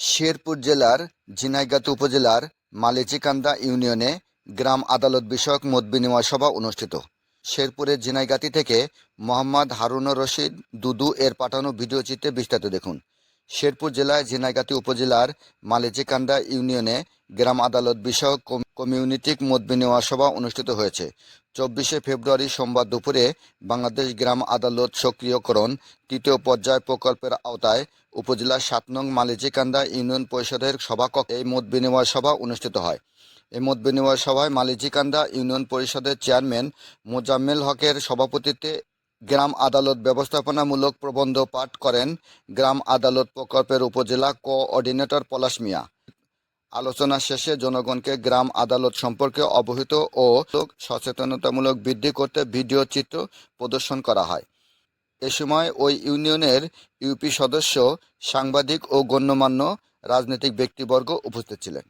শেরপুর জেলার, ঝিনাইগাতি উপজেলার মালেচিকান্দা ইউনিয়নে গ্রাম আদালত বিষয়ক মত বিনিময় সভা অনুষ্ঠিত। শেরপুরের ঝিনাইগাতি থেকে মোহাম্মদ হারুন রশিদ, দুদু এর পাঠানো ভিডিওচিত্রে বিস্তারিত দেখুন। শেরপুর জেলায় ঝিনাইগাতি উপজেলার মালিচিকান্দা ইউনিয়নে গ্রাম আদালত বিষয়ক কম- কমিউনিটিক মত বিনিময় সভা অনুষ্ঠিত হয়েছে। চব্বিশে ফেব্রুয়ারি সোমবার দুপুরে বাংলাদেশ গ্রাম আদালত সক্রিয়করণ তৃতীয় পর্যায় প্রকল্পের আওতায় উপজেলার সাত নং মালিজিকান্দা ইউনিয়ন পরিষদের সভাকক্ষে এই মত বিনিময় সভা অনুষ্ঠিত হয়। এই মত বিনিময় সভায় মালিজিকান্দা ইউনিয়ন পরিষদের চেয়ারম্যান মোজাম্মেল হকের সভাপতিত্বে গ্রাম আদালত ব্যবস্থাপনামূলক প্রবন্ধ পাঠ করেন গ্রাম আদালত প্রকল্পের উপজেলা কোঅর্ডিনেটর পলাশ মিয়া। আলোচনা শেষে জনগণকে গ্রাম আদালত সম্পর্কে অবহিত ও সচেতনতামূলক বৃদ্ধি করতে ভিডিও চিত্র প্রদর্শন করা হয়। এ সময় ওই ইউনিয়নের ইউপি সদস্য, সাংবাদিক ও গণ্যমান্য রাজনৈতিক ব্যক্তিবর্গ উপস্থিত ছিলেন।